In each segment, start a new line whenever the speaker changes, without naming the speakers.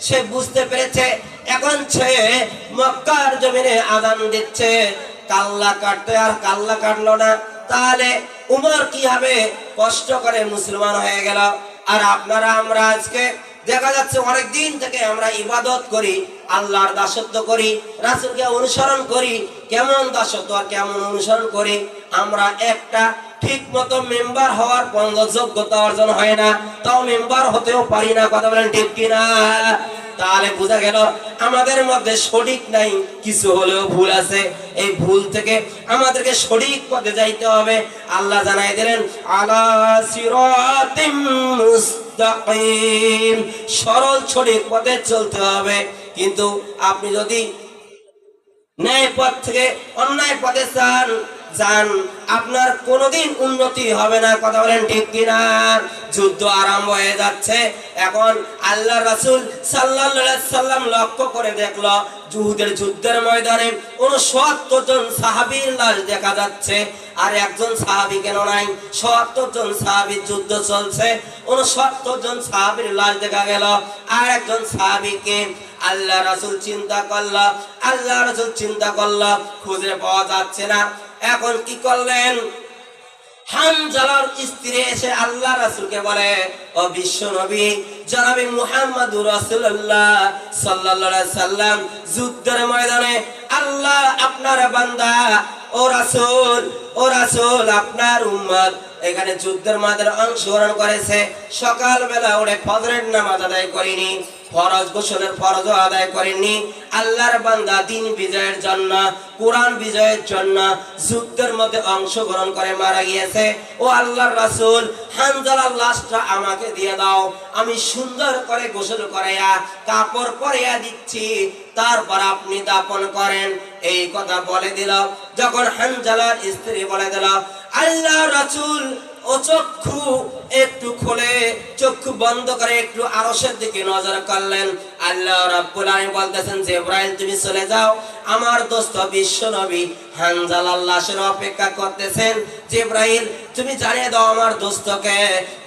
সে বুঝতে পেরেছে। এখন সে মক্কার জমিনে আদান দিচ্ছে। কাল্লা কাটতে আর কাল্লা কাটলো না। তাহলে উমর কি হবে? কষ্ট করে মুসলমান হয়ে গেল। আর আপনারা, আমরা আজকে দেখা যাচ্ছে অনেক দিন থেকে আমরা ইবাদত করি, আল্লাহর দাসত্ব করি, রাসুলকে অনুসরণ করি। কেমন দাসত্ব আর কেমন অনুসরণ করি? আমরা একটা ঠিক মতো মেম্বার হওয়ার পর্যন্ত যোগ্যতা অর্জন হয় না। তাও মেম্বার হতেও পারি না, কথা বলেন ঠিক কিনা? তাহলে বোঝা গেল, আমাদের মধ্যে সঠিক নাই, কিছু হলেও ভুল আছে। এই ভুল থেকে আমাদেরকে সঠিক পথে যাইতে হবে। আল্লাহ জানাই দিলেন মুস্তাকিম। সরল, সঠিক পথে চলতে হবে। কিন্তু আপনি যদি ন্যায় পথ থেকে অন্যায় পথে চান যান, আপনার কোনোদিন উন্নতি হবে না, কথা বলেন ঠিক কিনা? যুদ্ধ আরম্ভ হয়ে যাচ্ছে। এখন আল্লাহ রাসূল সাল্লাল্লাহু সাল্লাম লক্ষ্য করে দেখল জুহুদের যুদ্ধের ময়দানে উনসত্তর জন সাহাবীর লাশ দেখা যাচ্ছে, আর একজন সাহাবী কেন নাই? সত্তর জন সাহাবীর যুদ্ধ চলছে, উনসত্তর জন সাহাবীর লাশ দেখা গেল, আর একজন সাহাবীকে আল্লাহ রাসূল চিন্তা করল আল্লাহ রাসুল চিন্তা করল, খুঁজে পাওয়া যাচ্ছে না। এখন কি করলেন? হামজালার স্ত্রী এসে আল্লাহ রাসূলকে বলে, ও বিশ্ব নবী, জনাবি মুহাম্মাদুর রাসূলুল্লাহ সাল্লাল্লাহু সাল্লাম, যুদ্ধের ময়দানে আল্লাহ আপনার বান্দা, ও রাসূল, ও রাসুল আপনার উম্মত। এখানে যুদ্ধের মাঝে অংশগ্রহণ করেছে। সকালবেলা উঠে ফজরের নামাজ আদায় করিনি। ফরজ গোসলের ফরজও আদায় করেননি। আল্লাহর বান্দা দিন বিজয়ের জন্য, কোরআন বিজয়ের জন্য যুদ্ধের মধ্যে অংশগ্রহণ করে মারা গিয়েছে। ও আল্লাহর রাসূল হানজালার লাশটা আমাকে দিয়ে দাও। আমি সুন্দর করে গোসল করাইয়া, কাপড় পরাইয়া দিচ্ছি। তারপর আপনি দাপন করেন। এই কথা বলে দিল। যখন হানজালার স্ত্রী বলে দিল আল্লাহ রাসূল ও চক্ষু একটু খুলে, চক্ষু বন্ধ করে একটু আরশের দিকে নজর করলেন। আল্লাহ রাব্বুল আলামিন বলতেছেন, জিব্রাইল, তুমি চলে যাও। আমার দোস্ত বিশ্ব নবী হানজাল আল্লাহের অপেক্ষা করতেছেন। জিব্রাইল, তুমি জানিয়ে দাও আমার দোস্তকে,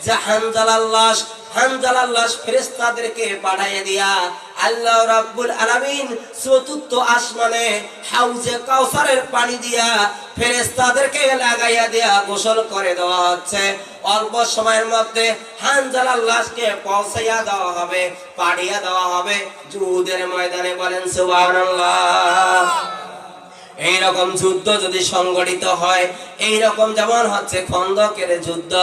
যে হানজাল আল্লাহ হানজাল আল্লাহ ফেরেশতাদেরকে পাঠিয়ে দিয়া আল্লাহ রাব্বুল আলামিন চতুর্থ আসমানে হাউজে কাউসারের পানি দিয়া ফেরেশতাদেরকে লাগাইয়া দেয়া গোসল করে দেওয়া হচ্ছে। অল্প সময়ের মধ্যে হানজালার লাশকে পৌঁছাইয়া দেওয়া হবে, পাঠিয়ে দেওয়া হবে। যুদের ময়দানে বলেন, সুবহানাল্লাহ। এইরকম যুদ্ধ যদি সংগঠিত হয়, এইরকম যেমন হচ্ছে খন্দকের যুদ্ধ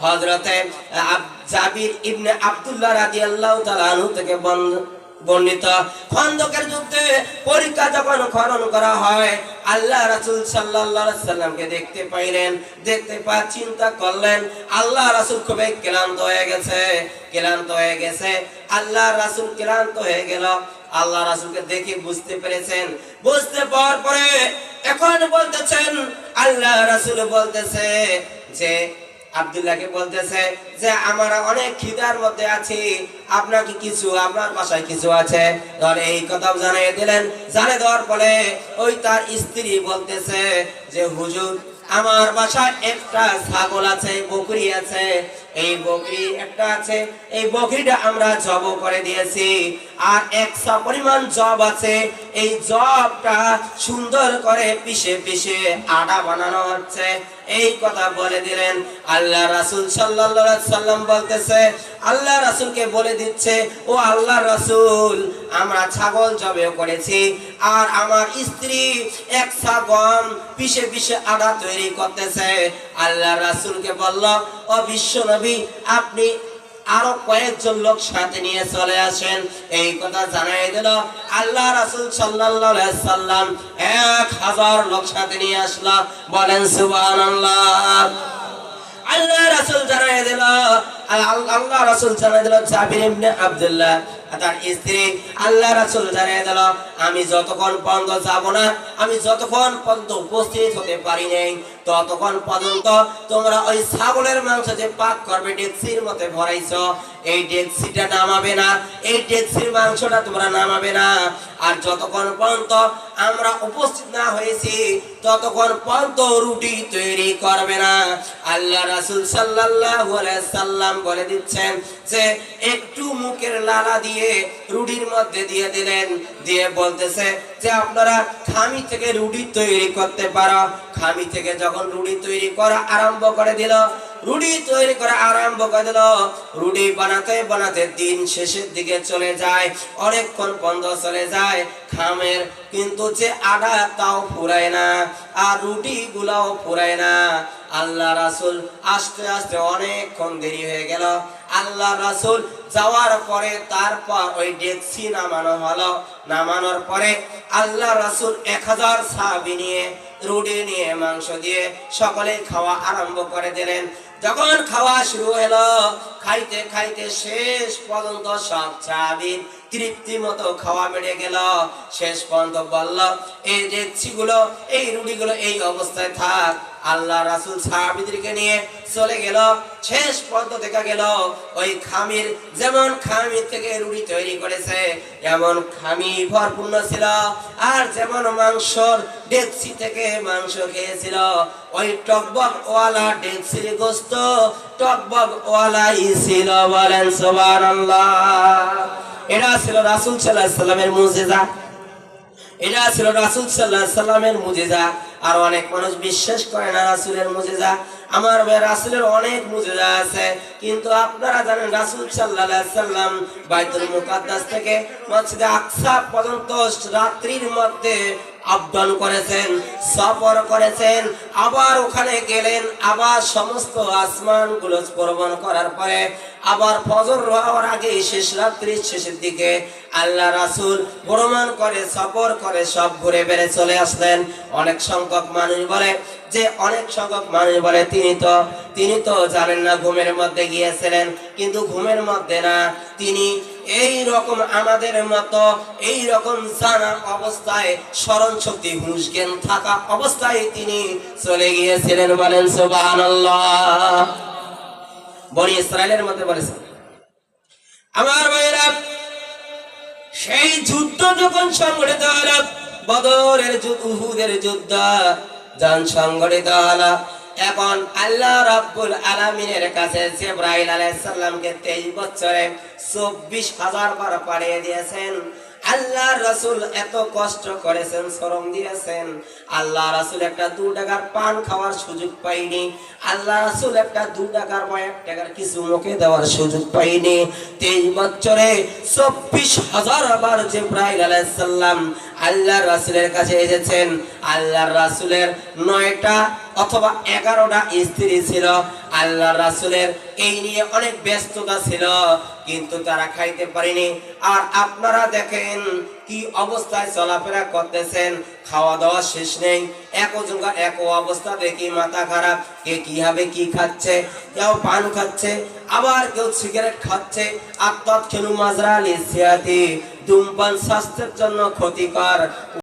হজরতে আব- জাবির ইবনে আব্দুল্লাহ রাদিয়াল্লাহু তাআলা আনহু থেকে বর্ণ- বর্ণিত। খন্দকের যুদ্ধে পরীক্ষা যখন খনন করা হয়, আল্লাহ রাসূল সাল্লামকে দেখতে পাইলেন, দেখতে পা চিন্তা করলেন, আল্লাহ রাসূল খুবই ক্লান্ত হয়ে গেছে, ক্লান্ত হয়ে গেছে, আল্লাহ রাসূল ক্লান্ত হয়ে গেল। আল্লাহ রাসুলকে দেখে বুঝতে পেরেছেন। বুঝতে পাওয়ার পরে এখন বলতেছেন, আল্লাহ রাসুল বলতেছে যে আব্দুল্লাহকে বলতেছে যে আমরা অনেক খিদার মধ্যে আছি। আপনার কি কিছু? আপনার বাসায় কিছু আছে? ধর এই কথা জানিয়ে দিলেন। জানিয়ে দেওয়ার পরে ওই তার স্ত্রী বলতেছে যে, হুজুর, আমার বাসায় একটা ছাগল আছে, বকরি আছে। এই বকরি একটা আছে। এই বকরিটা আমরা জব করে দিয়েছি। আর একশো পরিমাণ জব আছে। এই জবটা সুন্দর করে পিষে পিষে আটা বানানো হচ্ছে। এই কথা বলে দিলেন। আল্লাহ রাসুল সাল্লাম বলতেছে, আল্লাহ রাসুলকে বলে দিচ্ছে, ও আল্লাহ রাসুল, আমরা ছাগল জবেও করেছি, আর আমার স্ত্রী এক ছাগল পিসে পিসে আদা তৈরি করতেছে। আল্লাহ রাসূলকে বলল, ও বিশ্ব নবী, আপনি আরও কয়েকজন লোক সাথে নিয়ে চলে আসেন। এই কথা জানাই দিল আল্লাহ রাসূল সাল্লাম। এক হাজার লোক সাথে নিয়ে আসলো। বলেন, সুবহানাল্লাহ। আল্লাহ রাসূল জানাই আল্লাহ রাসূল আব্দুল্লাহ আল্লাহ রাসূল আমি যতক্ষণ পর্যন্ত যাব না, আমি যতক্ষণ পর্যন্ত উপস্থিত হতে পারি নাই ততক্ষণ পর্যন্ত তোমরা ওই ছাগলের মাংস যে পাক করবে ডেক্সির মধ্যে ভরাইছো, এই ডেক্সিটা নামাবে না, এই ডেক্সির মাংসটা তোমরা নামাবে না। আর যতক্ষণ পর্যন্ত আমরা উপস্থিত না হয়েছি, ততক্ষণ পর্যন্ত রুটি তৈরি করবে না। আল্লাহ রাসূল আলাইহি সাল্লাম বলে দিচ্ছেন যে, একটু মুখের লালা দিয়ে রুটির মধ্যে দিয়ে দিলেন। দিয়ে বলতেছে যে, আপনারা খামি থেকে রুটি তৈরি করতে পারো। খামি থেকে যখন রুটি তৈরি করা আরম্ভ করে দিল, রুটি তৈরি করা আরম্ভ করে দিল, রুটি বানাতে বানাতে দিন শেষের দিকে চলে যায়, অনেকক্ষণ বন্ধ চলে যায় খামের কিন্তু যে আটা তাও ফুরায় না আর রুটি গুলাও ফুরায় না। আল্লাহ রাসুল আস্তে আস্তে অনেকক্ষণ দেরি হয়ে গেল। আল্লাহ রাসুল যাওয়ার পরে তারপর ওই ডেক্সি নামানো হলো। নামানোর পরে আল্লাহ রাসুল এক হাজার সাহাবি নিয়ে রুটি নিয়ে মাংস দিয়ে সকলে খাওয়া আরম্ভ করে দিলেন। যখন খাওয়া শুরু হলো, খাইতে খাইতে শেষ পর্যন্ত সব চাবির তৃপ্তি মতো খাওয়া বেড়ে গেল। শেষ পর্যন্ত বলল, এই যে ছিগুলো, এই রুটিগুলো এই অবস্থায় থাক। আল্লাহ রাসুল সাহাবিদেরকে নিয়ে চলে গেল। শেষ পর্যন্ত দেখা গেল, ওই খামির যেমন খামি থেকে রুটি তৈরি করেছে, এমন খামি ভরপূর্ণ ছিল। আর যেমন মাংসর ডেকচি থেকে মাংস খেয়েছিল, ওই টকবক ওয়ালা ডেকচির গোস্ত টকবক ওয়ালাই ছিল বলেন সুবহানাল্লাহ। এটা ছিল রাসুল আলাইহি সাল্লামের মুজিজা। এটা ছিল রাসুল সাল্লাহ সাল্লামের মুজেজা, আর অনেক মানুষ বিশ্বাস করে না রাসুলের মুজেজা। আমার ভাই, রাসূলের অনেক মুজেজা আছে, কিন্তু আপনারা জানেন রাসুল আলাইহি সাল্লাম বাইতুল মুকাদ্দাস থেকে মসজিদে আকসা পর্যন্ত রাত্রির মধ্যে আপডাউন করেছেন, সফর করেছেন, আবার ওখানে গেলেন, আবার সমস্ত আসমানগুলো প্রবণ করার পরে আবার ফজর হওয়ার আগে শেষ রাত্রির শেষের দিকে আল্লাহ রাসূল ভ্রমণ করে, সফর করে, সব ঘুরে বেড়ে চলে আসলেন। অনেক সংখ্যক মানুষ বলে যে, অনেক সংখ্যক মানুষ বলে, তিনি তো তিনি তো জানেন না ঘুমের মধ্যে গিয়েছিলেন, কিন্তু ঘুমের মধ্যে না, তিনি এই রকম আমাদের মতো, এই রকম জানা অবস্থায় স্মরণ শক্তি হুঁশ জ্ঞান থাকা অবস্থায় তিনি চলে গিয়েছিলেন বলেন, সুবহানাল্লাহ। বনি ইসরায়েলের মধ্যে বলেছেন, আমার ভাইয়েরা, সেই যুদ্ধ যখন সংগঠিত হলো, বদরের যুদ্ধ, উহুদের যুদ্ধ যখন সংগঠিত হলো। এখন আল্লাহ রাব্বুল আলামিনের কাছে জিব্রাইল আলাইহিস সালামকে 23 বছরে 24000 বার পাঠিয়ে দিয়েছেন। আল্লাহ রাসুল এত কষ্ট করেছেন, শ্রম দিয়েছেন। আল্লাহ রাসূল একটা দু টাকার পান খাওয়ার সুযোগ পাইনি। আল্লাহ রাসুল একটা দু টাকার বা এক টাকার কিছু মুখে দেওয়ার সুযোগ পাইনি। তেইশ বছরে চব্বিশ হাজার বার জিব্রাইল আলাইহিস সালাম আল্লাহ রাসূলের কাছে এসেছেন। আল্লাহ রাসূলের নয়টা অথবা এগারোটা স্ত্রী ছিল। আল্লাহ রাসূলের এই নিয়ে অনেক ব্যস্ততা ছিল, কিন্তু তারা খাইতে পারেনি। আর আপনারা দেখেন কি অবস্থায় চলাফেরা করতেছেন খাওয়া দাওয়া শেষ নেই, এক এক অবস্থা, দেখি মাথা খারাপ, কে কীভাবে কি খাচ্ছে, কেউ পান খাচ্ছে, আবার কেউ সিগারেট খাচ্ছে, আর তৎক্ষণু মাজরা লিসিয়াতি ধূমপান স্বাস্থ্যের জন্য ক্ষতিকর।